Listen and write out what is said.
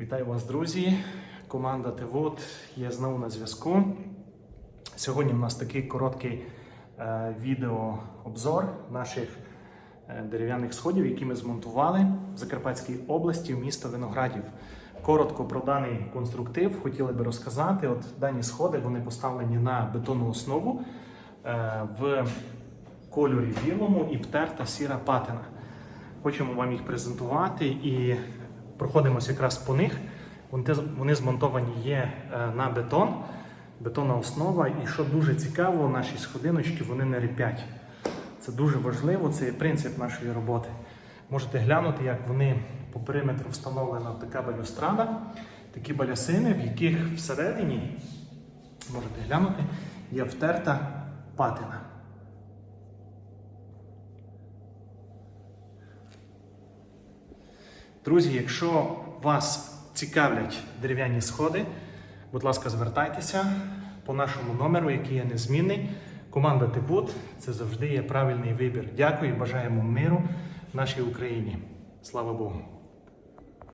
Вітаю вас, друзі! Команда ТВОД є знову на зв'язку. Сьогодні у нас такий короткий е, відеообзор наших е, дерев'яних сходів, які ми змонтували в Закарпатській області, в місто Виноградів. Коротко про даний конструктив хотіли би розказати. От дані сходи вони поставлені на бетонну основу е, в кольорі білому і втерта сіра патина. Хочемо вам їх презентувати і проходимося якраз по них. Вони, вони змонтовані є е, на бетон, бетонна основа. І що дуже цікаво, наші сходиночки вони не рипять. Це дуже важливо, це є принцип нашої роботи. Можете глянути, як вони по периметру встановлена така балюстрада, такі балясини, в яких всередині, можете глянути, є втерта патина. Друзі, якщо вас цікавлять дерев'яні сходи, будь ласка, звертайтеся по нашому номеру, який є незмінний. Команда Тибут це завжди є правильний вибір. Дякую бажаємо миру нашій Україні. Слава Богу!